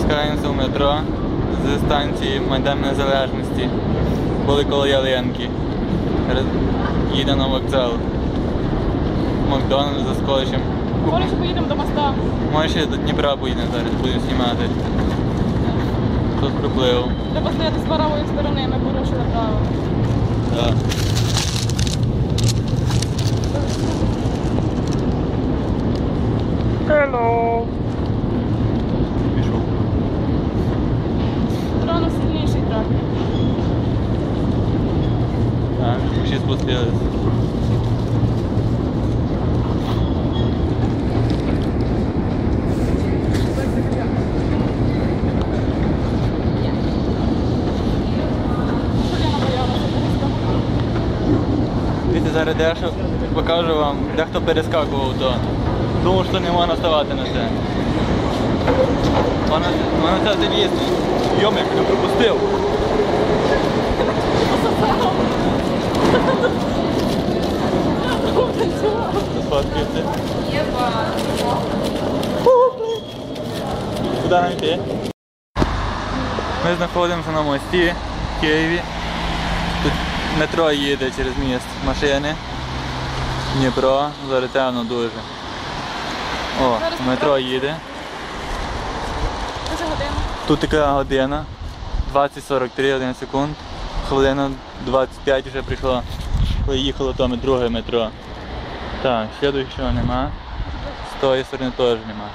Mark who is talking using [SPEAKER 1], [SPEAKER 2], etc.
[SPEAKER 1] спускаємося в метро з станції Майдан Незалежності. Були коло Ялинки. Ре- Їде на вокзал. Макдональдс заскочимо.
[SPEAKER 2] Говориш, поїдемо до моста.
[SPEAKER 1] Може ще до Дніпра поїдемо зараз, будемо знімати. Тут приплив.
[SPEAKER 2] Треба стояти з правої сторони, ми порушили право.
[SPEAKER 1] Так.
[SPEAKER 2] Коліна.
[SPEAKER 1] Дивіться, зараз дещо покажу вам, де хто перескакував то. Думав, що не можна ставати на це. Вона, вона це заліз. Йом, як не пропустив. Сфоткайте. Куди нам йти? Ми знаходимося на мості в Києві. Тут метро їде через міст, машини. Дніпро, зараз дуже. О, метро їде. Тут така година. 20.43, 1 секунд. Хвилина 25 вже прийшло. Поїхало там і друге метро. Так, следующего нема. З тої сторони теж нема.